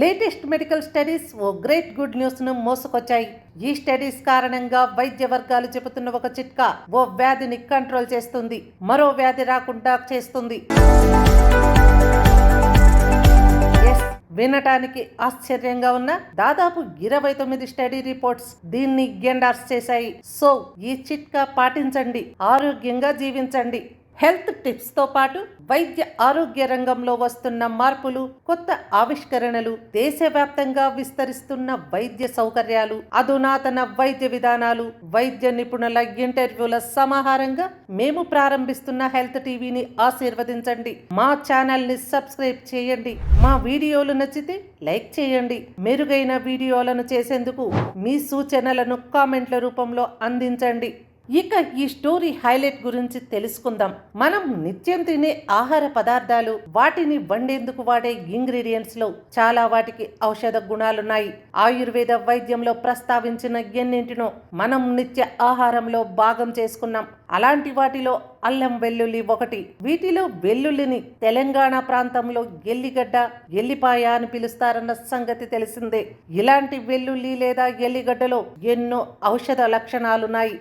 Latest medical studies ఓ great good న్యూస్ను మోసుకొచ్చాయి. ఈ స్టడీస్ కారణంగా వైద్య వర్గాలు చెబుతున్న ఒక చిట్కా ఓ వ్యాధిని కంట్రోల్ చేస్తుంది. మరో వ్యాధి రాకుండా చేస్తుంది. వినటానికి ఆశ్చర్యంగా ఉన్న దాదాపు ఇరవై తొమ్మిది స్టడీ రిపోర్ట్స్ దీన్ని ఎండార్స్ చేశాయి. సో ఈ చిట్కా పాటించండి. ఆరోగ్యంగా జీవించండి. హెల్త్ టిప్స్తో పాటు వైద్య ఆరోగ్య రంగంలో వస్తున్న మార్పులు కొత్త ఆవిష్కరణలు దేశవ్యాప్తంగా విస్తరిస్తున్న వైద్య సౌకర్యాలు అధునాతన వైద్య విధానాలు వైద్య నిపుణుల ఇంటర్వ్యూల సమాహారంగా మేము ప్రారంభిస్తున్న హెల్త్ టీవీని ఆశీర్వదించండి. మా ఛానల్ని సబ్స్క్రైబ్ చేయండి. మా వీడియోలు నచ్చితే లైక్ చేయండి. మెరుగైన వీడియోలను చేసేందుకు మీ సూచనలను కామెంట్ల రూపంలో అందించండి. ఇక ఈ స్టోరీ హైలైట్ గురించి తెలుసుకుందాం. మనం నిత్యం తినే ఆహార పదార్థాలు వాటిని వండేందుకు వాడే ఇంగ్రీడియంట్స్లో చాలా వాటికి ఔషధ గుణాలున్నాయి. ఆయుర్వేద వైద్యంలో ప్రస్తావించిన ఎన్నింటినో మనం నిత్య ఆహారంలో భాగం చేసుకున్నాం. అలాంటి వాటిలో అల్లం వెల్లుల్లి ఒకటి. వీటిలో వెల్లుల్లిని తెలంగాణ ప్రాంతంలో ఎల్లిగడ్డ ఎల్లిపాయ అని పిలుస్తారన్న సంగతి తెలిసిందే. ఇలాంటి వెల్లుల్లి లేదా ఎల్లిగడ్డలో ఎన్నో ఔషధ లక్షణాలున్నాయి.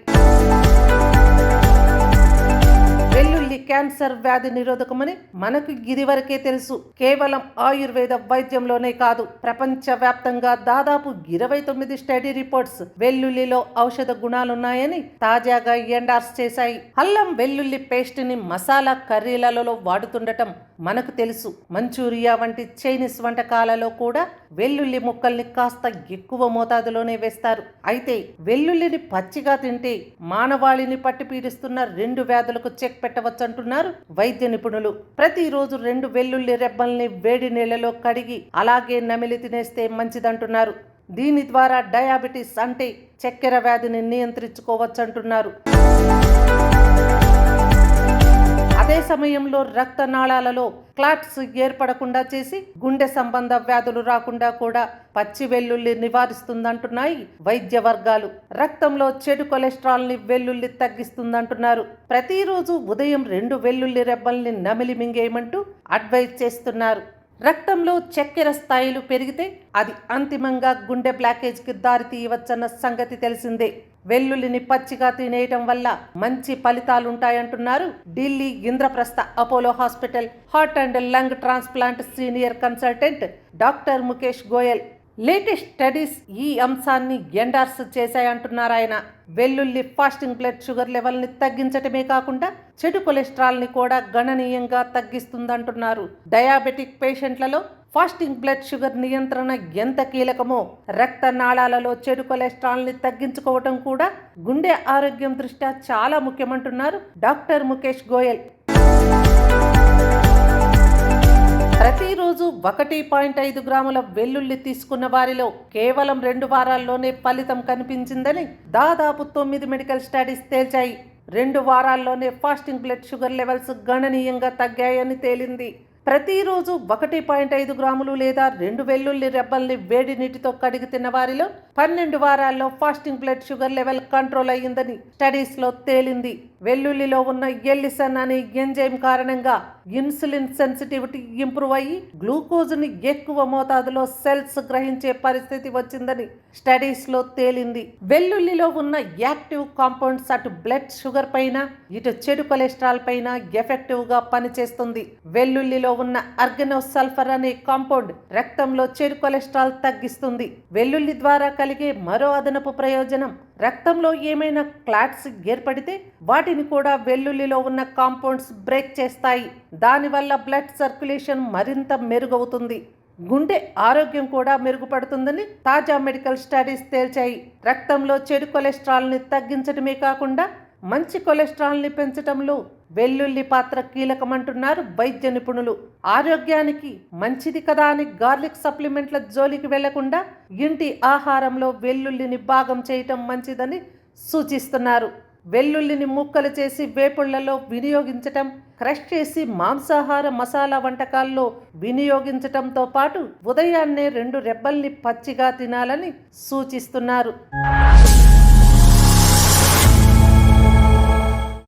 క్యాన్సర్ వ్యాధి నిరోధకమని మనకు ఇదివరకే తెలుసు. కేవలం ఆయుర్వేద వైద్యంలోనే కాదు. ప్రపంచ వ్యాప్తంగా దాదాపు ఇరవై తొమ్మిది స్టడీ రిపోర్ట్స్ వెల్లుల్లిలో ఔషధ గుణాలున్నాయని తాజాగా ఎండార్స్ చేశాయి. అల్లం వెల్లుల్లి పేస్ట్ని మసాలా కర్రీలలో వాడుతుండటం మనకు తెలుసు. మంచూరియా వంటి చైనీస్ వంటకాలలో కూడా వెల్లుల్లి ముక్కల్ని కాస్త ఎక్కువ మోతాదులోనే వేస్తారు. అయితే వెల్లుల్లిని పచ్చిగా తింటే మానవాళిని పట్టి పీడిస్తున్న రెండు వ్యాధులకు చెక్ పెట్టవచ్చంటున్నారు వైద్య నిపుణులు. ప్రతిరోజు రెండు వెల్లుల్లి రెబ్బల్ని వేడి నీళ్ళలో కడిగి అలాగే నమిలి తినేస్తే మంచిదంటున్నారు. దీని ద్వారా డయాబెటీస్ అంటే చక్కెర వ్యాధిని నియంత్రించుకోవచ్చంటున్నారు. అదే సమయంలో రక్తనాళాలలో క్లాట్స్ ఏర్పడకుండా చేసి గుండె సంబంధ వ్యాధులు రాకుండా కూడా పచ్చి వెల్లుల్లి నివారిస్తుందంటున్నాయి వైద్య వర్గాలు. రక్తంలో చెడు కొలెస్ట్రాల్ని వెల్లుల్లి తగ్గిస్తుందంటున్నారు. ప్రతిరోజు ఉదయం రెండు వెల్లుల్లి రెబ్బల్ని నమిలి మింగేయమంటూ అడ్వైజ్ చేస్తున్నారు. రక్తంలో చక్కెర స్థాయిలు పెరిగితే అది అంతిమంగా గుండె బ్లాకేజ్కి దారి తీయవచ్చన్న సంగతి తెలిసిందే. వెల్లుల్లిని పచ్చిగా తినేయటం వల్ల మంచి ఫలితాలుంటాయంటున్నారు Delhi Indraprastha Apollo hospital. Heart and lung transplant senior consultant doctor Mukesh Goyal. Latest studies ఈ అంశాన్ని ఎండార్స్ చేశాయంటున్నారు ఆయన. వెల్లుల్లి ఫాస్టింగ్ బ్లడ్ షుగర్ లెవెల్ని తగ్గించటమే కాకుండా చెడు కొలెస్ట్రాల్ని కూడా గణనీయంగా తగ్గిస్తుందంటున్నారు. డయాబెటిక్ పేషెంట్లలో ఫాస్టింగ్ బ్లడ్ షుగర్ నియంత్రణ ఎంత కీలకమో రక్తనాళాలలో చెడు కొలెస్ట్రాల్ని తగ్గించుకోవటం కూడా గుండె ఆరోగ్యం దృష్ట్యా చాలా ముఖ్యమంటున్నారు డాక్టర్ ముఖేష్ గోయల్. ఒకటి పాయింట్ ఐదు గ్రాముల వెల్లుల్లి తీసుకున్న వారిలో కేవలం రెండు వారాల్లోనే ఫలితం కనిపించిందని దాదాపు తొమ్మిది మెడికల్ స్టడీస్ తేల్చాయి. రెండు వారాల్లోనే ఫాస్టింగ్ బ్లడ్ షుగర్ లెవెల్స్ గణనీయంగా తగ్గాయని తేలింది. ప్రతిరోజు ఒకటి పాయింట్ ఐదు గ్రాములు లేదా రెండు వెల్లుల్లి రెబ్బల్ని వేడి నీటితో కడిగి తిన్న వారిలో పన్నెండు వారాల్లో fasting blood sugar level control అయ్యిందని స్టడీస్లో తేలింది. వెల్లుల్లిలో ఉన్న ఎల్లిసన్ అనే ఎంజైమ్ కారణంగా ఇన్సులిన్ సెన్సిటివిటీ ఇంప్రూవ్ అయ్యి గ్లూకోజ్ని ఎక్కువ మోతాదులో సెల్స్ గ్రహించే పరిస్థితి వచ్చిందని స్టడీస్లో తేలింది. వెల్లుల్లిలో ఉన్న యాక్టివ్ కాంపౌండ్స్ అటు బ్లడ్ షుగర్ పైన ఇటు చెడు కొలెస్ట్రాల్ పైన ఎఫెక్టివ్గా పనిచేస్తుంది. వెల్లుల్లిలో ఉన్న అర్గనో సల్ఫర్ అనే కాంపౌండ్ రక్తంలో చెడు కొలెస్ట్రాల్ తగ్గిస్తుంది. వెల్లుల్లి ద్వారా కలిగే మరో అదనపు ప్రయోజనం రక్తంలో ఏమైనా క్లాట్స్ ఏర్పడితే వాటిని కూడా వెల్లుల్లిలో ఉన్న కాంపౌండ్స్ బ్రేక్ చేస్తాయి. దానివల్ల బ్లడ్ సర్క్యులేషన్ మరింత మెరుగవుతుంది. గుండె ఆరోగ్యం కూడా మెరుగుపడుతుందని తాజా మెడికల్ స్టడీస్ తేల్చాయి. రక్తంలో చెడు కొలెస్ట్రాల్ని తగ్గించడమే కాకుండా మంచి కొలెస్ట్రాల్ని పెంచడంలో వెల్లుల్లి పాత్ర కీలకమంటున్నారు వైద్య నిపుణులు. ఆరోగ్యానికి మంచిది కదా అని గార్లిక్ సప్లిమెంట్ల జోలికి వెళ్ళకుండా ఇంటి ఆహారంలో వెల్లుల్లిని భాగం చేయటం మంచిదని సూచిస్తున్నారు. వెల్లుల్లిని ముక్కలు చేసి వేపుళ్ళలో వినియోగించటం క్రష్ చేసి మాంసాహార మసాలా వంటకాల్లో వినియోగించటంతో పాటు ఉదయాన్నే రెండు రెబ్బల్ని పచ్చిగా తినాలని సూచిస్తున్నారు.